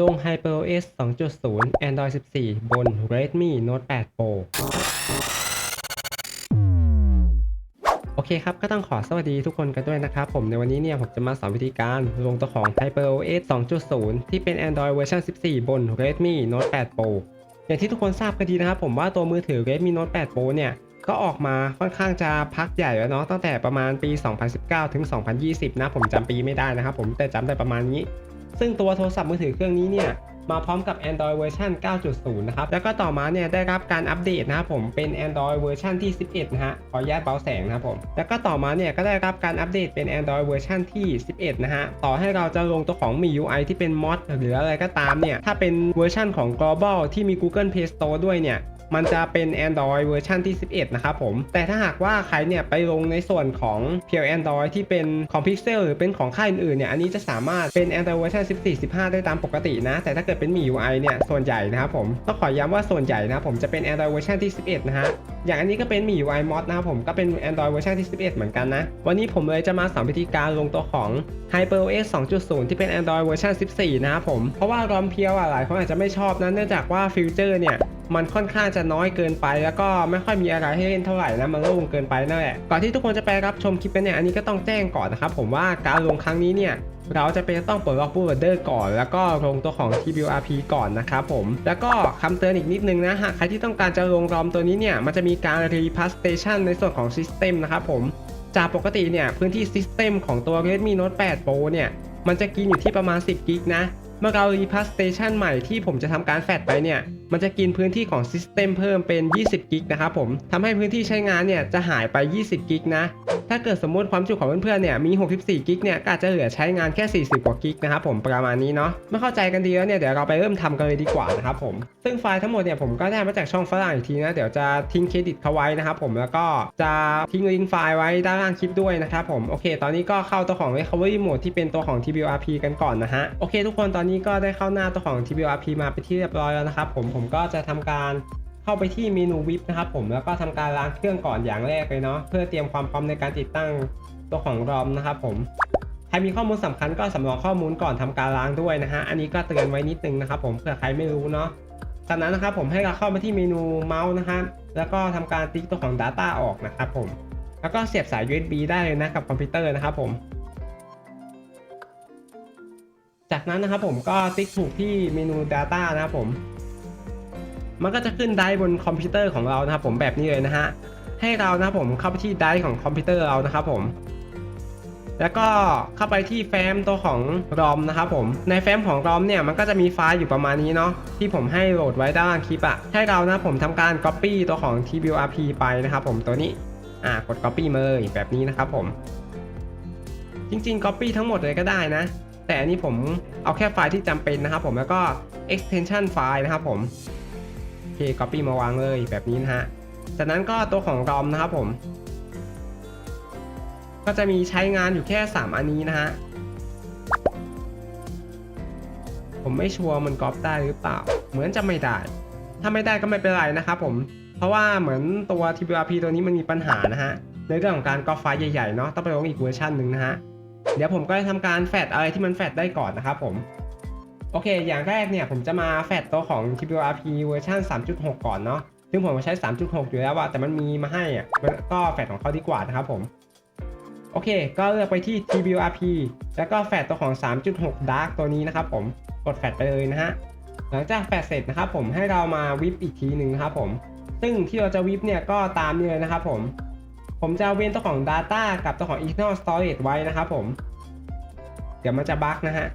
ลง HyperOS 2.0 Android 14 บน Redmi Note 8 Pro โอเคครับ ก็ต้องขอสวัสดีทุกคนกันด้วยนะครับ ผมในวันนี้เนี่ย ผมจะมาสอนวิธีการลงตัวของ HyperOS 2.0 ที่เป็น Android เวอร์ชัน14 บน Redmi Note 8 Pro อย่างที่ทุกคนทราบกันดีนะครับ ผมว่าตัวมือถือ Redmi Note 8 Pro เนี่ยก็ออกมาค่อนข้างจะพักใหญ่แล้วเนาะตั้งแต่ประมาณปี 2019 ถึง 2020 นะ ผมจำปีไม่ได้นะครับผมแต่จำได้ประมาณนี้ ซึ่งตัวโทรศัพท์มือถือเครื่องนี้เนี่ยมาพร้อมกับ Android เวอร์ชัน9.0 นะครับ แล้วก็ต่อมาเนี่ยได้รับการอัปเดตนะครับผมเป็น Android เวอร์ชันที่ 11 นะฮะ ขออนุญาตเบาแสงนะครับผม แล้วก็ต่อมาเนี่ยก็ได้รับการอัปเดตเป็น Android เวอร์ชันที่ 11 นะฮะ ต่อให้เราจะลงตัวของ MIUI ที่เป็นมอดหรืออะไรก็ตามเนี่ย ถ้าเป็นเวอร์ชันของ global ที่มี Google Play Store ด้วยเนี่ย มันจะเป็น Android เวอร์ชันที่ 11 นะครับผม แต่ถ้าหากว่าใครเนี่ยไปลงในส่วนของเพียว Android ที่เป็นของ Pixel หรือเป็นของค่ายอื่นๆเนี่ยอันนี้จะสามารถเป็น Android เวอร์ชัน14 15 ได้ตามปกตินะ แต่ถ้าเกิดเป็น MIUI เนี่ยส่วนใหญ่นะครับผมต้องขอย้ำว่าส่วนใหญ่นะครับผมจะเป็น Android เวอร์ชันที่ 11 นะฮะอย่างอันนี้ก็เป็น MIUI mod นะครับผมก็เป็น Android เวอร์ชันที่ 11 เหมือนกันนะวันนี้ผมเลยจะมาสอนวิธีการลงตัวของ HyperOS 2.0 ที่เป็น Android เวอร์ชัน14 นะครับผมเพราะว่ารอมเพียวอะหลายคนอาจจะไม่ชอบนะเนื่องจากว่าฟิวเจอร์เนี่ย มันค่อนข้างจะน้อยเกินไป แล้วก็ไม่ค่อยมีอะไรให้เล่นเท่าไหร่นะมันโล่งเกินไปนั่นแหละก่อนที่ทุกคนจะไปรับชมคลิปกันเนี่ยอันนี้ก็ต้องแจ้งก่อนนะครับผมว่าการลงครั้งนี้เนี่ยเราจะเป็นต้องเปิดล็อกบูเดอร์ก่อน แล้วก็ลงตัวของ TBRP ก่อนนะครับผม แล้วก็คำเตือนอีกนิดนึงนะหากใครที่ต้องการจะลงรอมตัวนี้เนี่ย มันจะมีการ repassation ในส่วนของ System นะครับผม จากปกติเนี่ย พื้นที่ System ของตัว Redmi Note 8 Pro เนี่ย มันจะกินอยู่ที่ประมาณ 10 กิกนะ เมื่อเรา r e p a s t a t i o n ใหม่ที่ผมจะทำการแฟดไปเนี่ย มันจะกินพื้นที่ของ System เพิ่มเป็น 20 กิกนะครับผมทำให้พื้นที่ใช้งานเนี่ยจะหายไป 20 กิกนะ ถ้าเกิดสมมติความจุของเพื่อนๆเนี่ยมี 64 กิกเนี่ยก็อาจจะเหลือใช้งานแค่ 40 กว่ากิกนะครับผมประมาณนี้เนาะไม่เข้าใจกันดีแล้วเนี่ยเดี๋ยวเราไปเริ่มทำกันเลยดีกว่านะครับผมซึ่งไฟล์ทั้งหมดเนี่ยผมก็ได้มาจากช่องฝรั่งอีกทีนะเดี๋ยวจะทิ้งเครดิตเขาไว้นะครับผมแล้วก็จะทิ้งลิงก์ไฟล์ไว้ด้านล่างคลิปด้วยนะครับผมโอเค ตอนนี้ก็เข้าตัวของ recovery mode ที่เป็นตัวของ TBRP กันก่อนนะฮะโอเค ทุกคนตอนนี้ก็ได้เข้าหน้าตัวของ TBRP มาเป็นที่เรียบร้อยแล้วนะครับผมผมก็จะทำการเข้าไปที่เมนูวิปนะครับผมแล้วก็ทำการล้างเครื่องก่อนอย่างแรกเลยเนาะเพื่อเตรียมความพร้อมในการติดตั้งตัวของรอมนะครับผมใครมีข้อมูลสำคัญก็สำรองข้อมูลก่อนทำการล้างด้วยนะฮะอันนี้ก็เตือนไว้นิดนึงนะครับผมเผื่อใครไม่รู้เนาะจากนั้นนะครับผมให้เราเข้ามาที่เมนูเมาส์นะครับแล้วก็ทำการติ๊กตัวของ Data ออกนะครับผมแล้วก็เสียบสาย USB ได้เลยนะกับคอมพิวเตอร์นะครับผมจากนั้นนะครับผมก็ติ๊กถูกที่เมนู Data นะครับผม มันก็จะขึ้นไดร์บนคอมพิวเตอร์ของเรานะครับผมแบบนี้เลยนะฮะให้เรานะครับผมเข้าไปที่ไดร์ของคอมพิวเตอร์เรานะครับผม แล้วก็เข้าไปที่แฟ้มตัวของ ROM นะครับผมในแฟ้มของ ROM เนี่ยมันก็จะมีไฟล์อยู่ประมาณนี้เนาะที่ผมให้โหลดไว้ด้านล่างคลิปอะให้เรานะผมทำการ Copy ตัวของ TBRP ไปนะครับผมตัวนี้อ่ากด Copy มาเลยแบบนี้นะครับผมจริงๆ Copy ทั้งหมดเลยก็ได้นะ แต่อันนี้ผมเอาแค่ไฟล์ที่จำเป็นนะครับผมแล้วก็ extension ไฟล์นะครับผม เค copy มาวางเลยแบบนี้นะฮะ จากนั้นก็ตัวของ ROM นะครับผม ก็จะมีใช้งานอยู่แค่ 3 อันนี้นะฮะ ผมไม่ชัวร์มันก๊อปได้หรือเปล่า เหมือนจะไม่ได้ ถ้าไม่ได้ก็ไม่เป็นไรนะครับผม เพราะว่าเหมือนตัว TBRP ตัวนี้มันมีปัญหานะฮะ ในเรื่องของการก๊อปไฟล์ใหญ่ๆเนาะ ต้องไปลงอีกเวอร์ชันหนึ่งนะฮะ เดี๋ยวผมก็จะทำการแฟดอะไรที่มันแฟดได้ก่อนนะครับผม โอเค อย่างแรกเนี่ยผมจะมาแฟดตัวของ TBRP เวอร์ชัน3.6 ก่อนเนาะ ซึ่งผมใช้ 3.6 อยู่แล้วอะแต่มันมีมาให้อะมันก็แฟดของเขาดีกว่านะครับผม โอเค ก็เลือกไปที่ TBRP แล้วก็แฟดตัวของ 3.6 Dark ตัวนี้นะครับผม กดแฟดไปเลยนะฮะ หลังจากแฟดเสร็จนะครับผม ให้เรามาวิปอีกทีหนึ่งนะครับผม ซึ่งที่เราจะวิปเนี่ยก็ตามนี้เลยนะครับผม ผมจะเว้นตัวของ Data กับตัวของ Internal Storage ไว้นะครับผม เดี๋ยวมันจะบั๊กนะฮะ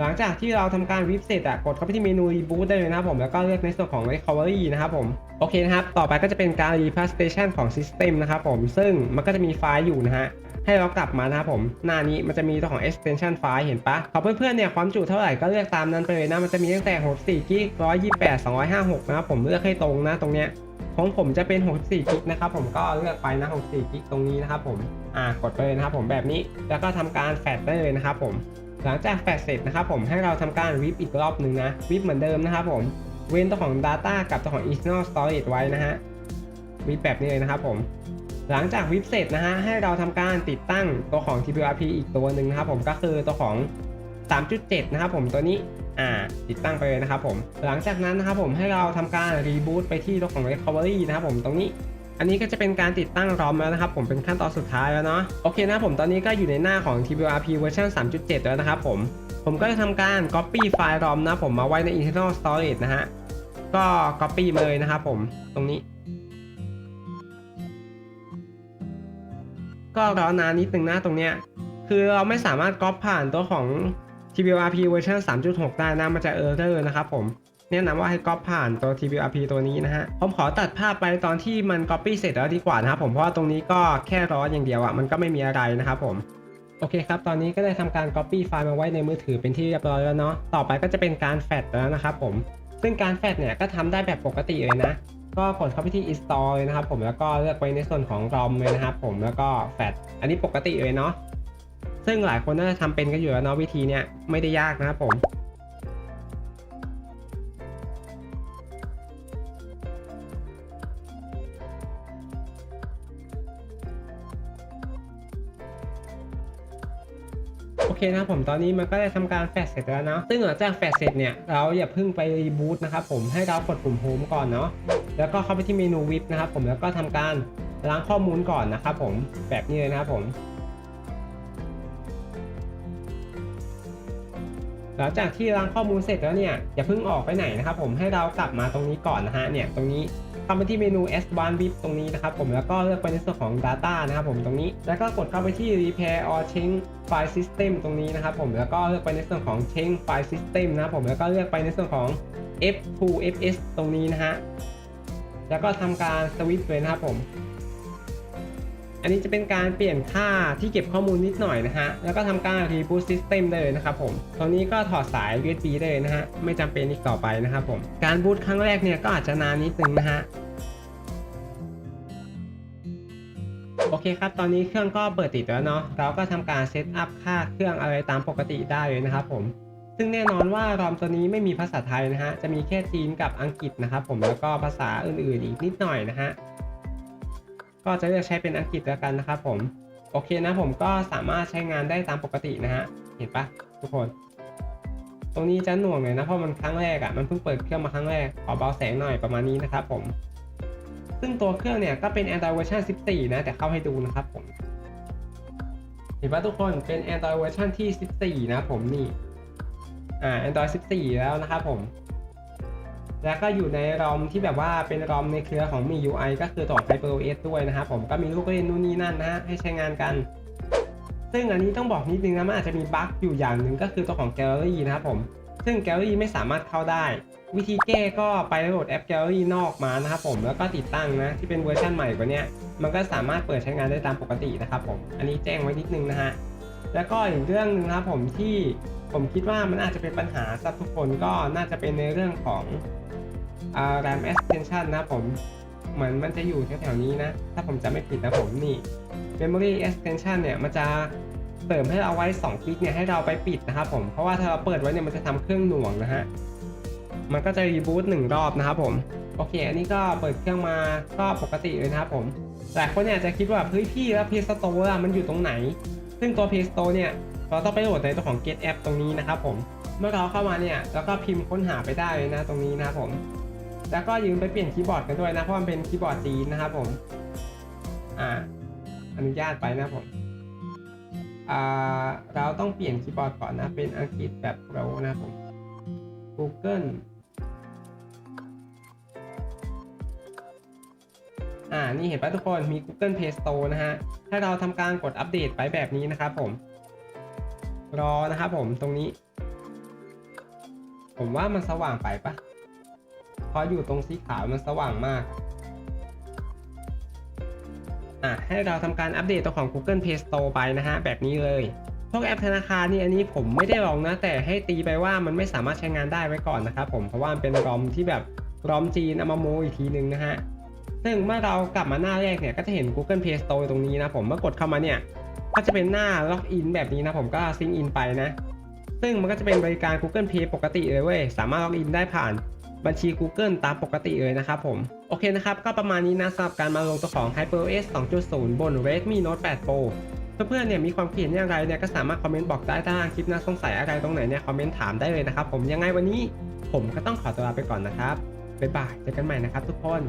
หลังจากที่เราทำการวิปเสร็จอะกดเข้าไปที่เมนู Reboot ได้เลยนะครับผมแล้วก็เลือกในส่วนของ Recovery นะครับผมโอเคนะครับ ต่อไปก็จะเป็นการ Repass Station ของ System นะครับผมซึ่งมันก็จะมีไฟล์อยู่นะฮะให้เรากลับมานะครับผม หน้านี้มันจะมีตัวของ extension ไฟล์เห็นปะขอเพื่อนๆเนี่ยความจุเท่าไหร่ก็เลือกตามนั้นไปเลยนะ มันจะมีตั้งแต่64กิก128 256 นะครับผมเลือกให้ตรงนะตรงเนี้ยของผมจะเป็น 64กิกนะครับผมก็เลือกไปนะ 64กิกตรงนี้นะครับผมอ่ากดไปเลยนะครับผมแบบนี้แล้วก็ทำการแฟดได้เลยนะครับผม หลังจากแฟดเสร็จนะครับผมให้เราทำการวิปอีกรอบหนึ่งนะวิปเหมือนเดิมนะครับผมเว้นตัวของ Data กับตัวของ Internal Storage ไว้นะฮะวิปแบบนี้เลยนะครับผมหลังจากวิปเสร็จนะฮะให้เราทำการติดตั้งตัวของ TBRP อีกตัวหนึ่งนะครับผมก็คือตัวของ 3.7 นะครับผมตัวนี้อ่าติดตั้งไปเลยนะครับผมหลังจากนั้นนะครับผมให้เราทำการรีบูตไปที่ตัวของ Recovery นะครับผมตรงนี้ อันนี้ก็จะเป็นการติดตั้ง ROM แล้วนะครับผมเป็นขั้นตอนสุดท้ายแล้วเนาะโอเคนะผมตอนนี้ก็อยู่ในหน้าของ TBRP เวอร์ชัน3.7 แล้วนะครับผมผมก็จะทำการ Copy ไฟล์ ROM นะผมมาไว้ใน internal storage นะฮะก็ Copy มาเลยนะครับผมตรงนี้ ก็รอนานนิดนึงนะตรงเนี้ยคือเราไม่สามารถก๊อปผ่านตัวของ TBRP เวอร์ชัน3.6 ได้นะมันจะเออร์เรอร์นะครับผม แนะนำว่าให้ก๊อปผ่านตัว TBRP ตัวนี้นะฮะ ผมขอตัดภาพไปตอนที่มัน Copy เสร็จแล้วดีกว่านะครับผมเพราะว่าตรงนี้ก็แค่ร้อนอย่างเดียวอะ่ะมันก็ไม่มีอะไรนะครับผมโอเคครับ ตอนนี้ก็ได้ทำการ Copy ไฟล์มาไว้ในมือถือเป็นที่เรียบร้อยแล้วเนาะ ต่อไปก็จะเป็นการแฟดแล้วนะครับผม ซึ่งการแฟดเนี่ยก็ทำได้แบบปกติเลยนะ ก็กดเข้าไปที่ install เลยนะครับผม แล้วก็เลือกไปในส่วนของ ROM เลยนะครับผม แล้วก็แฟดอันนี้ปกติเลยเนาะ ซึ่งหลายคนน่าจะทำเป็นกันอยู่แล้วเนาะวิธีเนี้ยไม่ได้ยากนะครับผม โอเคนะครับผมตอนนี้มันก็ได้ทำการแฟดเสร็จแล้วเนาะซึ่งหลังจากแฟดเสร็จเนี่ยเราอย่าเพิ่งไปรีบูตนะครับผมให้เรากดปุ่มโฮมก่อนเนาะแล้วก็เข้าไปที่เมนูวิปนะครับผมแล้วก็ทำการล้างข้อมูลก่อนนะครับผมแบบนี้เลยนะครับผมหลังจากที่ล้างข้อมูลเสร็จแล้วเนี่ยอย่าเพิ่งออกไปไหนนะครับผมให้เรากลับมาตรงนี้ก่อนนะฮะเนี่ยตรงนี้ เข้าไปที่เมนู S1 VIP ตรงนี้นะครับผมแล้วก็เลือกไปในส่วนของ Data นะครับผมตรงนี้ แล้วก็กดเข้าไปที่ Repair or Change File System ตรงนี้นะครับผมแล้วก็เลือกไปในส่วนของ Change File System นะครับผมแล้วก็เลือกไปในส่วนของ F2 FS ตรงนี้นะฮะแล้วก็ทำการสวิตช์เลยนะครับผม อันนี้จะเป็นการเปลี่ยนค่าที่เก็บข้อมูลนิดหน่อยนะฮะ แล้วก็ทำการ reboot system ได้เลยนะครับผมตรงนี้ก็ถอดสาย USB ได้เลยนะฮะ ไม่จำเป็นอีกต่อไปนะครับผม การบูตครั้งแรกเนี่ยก็อาจจะนานนิดนึงนะฮะโอเคครับ ตอนนี้เครื่องก็เปิดติดแล้วเนาะ เราก็ทำการเซตอัพค่าเครื่องอะไรตามปกติได้เลยนะครับผม ซึ่งแน่นอนว่ารอมตัวนี้ไม่มีภาษาไทยนะฮะ จะมีแค่จีนกับอังกฤษนะครับผม แล้วก็ภาษาอื่นๆอีกนิดหน่อยนะฮะ ก็จะเลือกใช้เป็นอังกฤษแล้วกันนะครับผม โอเคนะผมก็สามารถใช้งานได้ตามปกตินะฮะ เห็นปะทุกคน ตรงนี้จะหน่วงเลยนะเพราะมันครั้งแรกอะ่ะมันเพิ่งเปิดเครื่องมาครั้งแรก ขอเบาแสงหน่อยประมาณนี้นะครับผม ซึ่งตัวเครื่องเนี่ยก็เป็น Android เวอร์ชัน14 นะ แต่เข้าให้ดูนะครับผม เห็นปะทุกคนเป็น Android เวอร์ชันที่ 14 นะผมนี่ อ่า Android 14 แล้วนะครับผม แล้วก็อยู่ในรอมที่แบบว่าเป็นรอมในเครือของมี UI ก็คือตัว HyperOS ด้วยนะครับผมก็มีลูกเล่นนู่นนี่นั่นนะฮะให้ใช้งานกัน ซึ่งอันนี้ต้องบอกนิดนึงนะมันอาจจะมีบั๊กอยู่อย่างหนึ่งก็คือตัวของ Gallery นะครับผมซึ่ง Gallery ไม่สามารถเข้าได้ วิธีแก้ก็ไปโหลดแอป Gallery นอกมานะครับผมแล้วก็ติดตั้งนะที่เป็นเวอร์ชันใหม่กว่านี้มันก็สามารถเปิดใช้งานได้ตามปกตินะครับผมอันนี้แจ้งไว้นิดนึงนะฮะแล้วก็อีกเรื่องหนึ่งนะครับผมที่ ผมคิดว่ามันอาจจะเป็นปัญหาสำหรับทุกคนก็น่าจะเป็นในเรื่องของอ RAM extension นะผมเหมือนมันจะอยู่แถวๆนี้นะ ถ้าผมจะไม่ผิดนะผมนี่ memory extension เนี่ยมันจะเสริมให้เราไว้2กิกเนี่ยให้เราไปปิดนะครับผม เพราะว่าถ้าเราเปิดไว้เนี่ยมันจะทำเครื่องหน่วงนะฮะ มันก็จะรีบูตหนึ่งรอบนะครับผม โอเค อันนี้ก็เปิดเครื่องมาก็ปกติเลยนะครับผม หลายคนเนี่ยจะคิดว่าเฮ้ยพี่แล้ว Play Store มันอยู่ตรงไหน ซึ่งตัว Play Store เนี่ย เราต้องไปโหลดในตัวของ Get App ตรงนี้นะครับผม เมื่อเราเข้ามาเนี่ยแล้วก็พิมพ์ค้นหาไปได้เลยนะตรงนี้นะครับผม แล้วก็ยืมไปเปลี่ยนคีย์บอร์ดกันด้วยนะเพราะมันเป็นคีย์บอร์ดจีนนะครับผม อ่า อนุญาตไปนะผมอ่าเราต้องเปลี่ยนคีย์บอร์ดก่อนนะเป็นอังกฤษแบบโปรนะครับผม Google อ่า นี่เห็นปะทุกคน มี Google Play Store นะฮะ ถ้าเราทำการกดอัปเดตไปแบบนี้นะครับผม รอนะครับผมตรงนี้ ผมว่ามันสว่างไปปะเพราะอยู่ตรงสีขาวมันสว่างมากอะให้เราทำการอัปเดตตัวของ Google Play Store ไปนะฮะ แบบนี้เลยพวกแอปธนาคารนี่อันนี้ผมไม่ได้ลองนะ แต่ให้ตีไปว่ามันไม่สามารถใช้งานได้ไว้ก่อนนะครับผมเพราะว่ามันเป็นรอมที่แบบรอมจีนเอามาโมอีกทีนึงนะฮะซึ่งเมื่อเรากลับมาหน้าแรกเนี่ยก็จะเห็น Google Play Store ตรงนี้นะผมเมื่อกดเข้ามาเนี่ย ก็จะเป็นหน้าล็อกอินแบบนี้นะผมก็ซิงอินไปนะ ซึ่งมันก็จะเป็นบริการ Google Pay ปกติเลยเว้ย สามารถล็อกอินได้ผ่านบัญชี Google ตามปกติเลยนะครับผม โอเคนะครับ ก็ประมาณนี้นะสำหรับการมาลงตัวของ HyperOS 2.0 บน Redmi Note 8 Pro เพื่อนๆเนี่ยมีความคิดเห็นอย่างไรเนี่ยก็สามารถคอมเมนต์บอกได้ถ้าคลิปน่าสงสัยอะไรตรงไหนเนี่ยคอมเมนต์ถามได้เลยนะครับผมยังไงวันนี้ผมก็ต้องขอตัวลาไปก่อนนะครับบ๊ายบายเจอกันใหม่นะครับทุกคน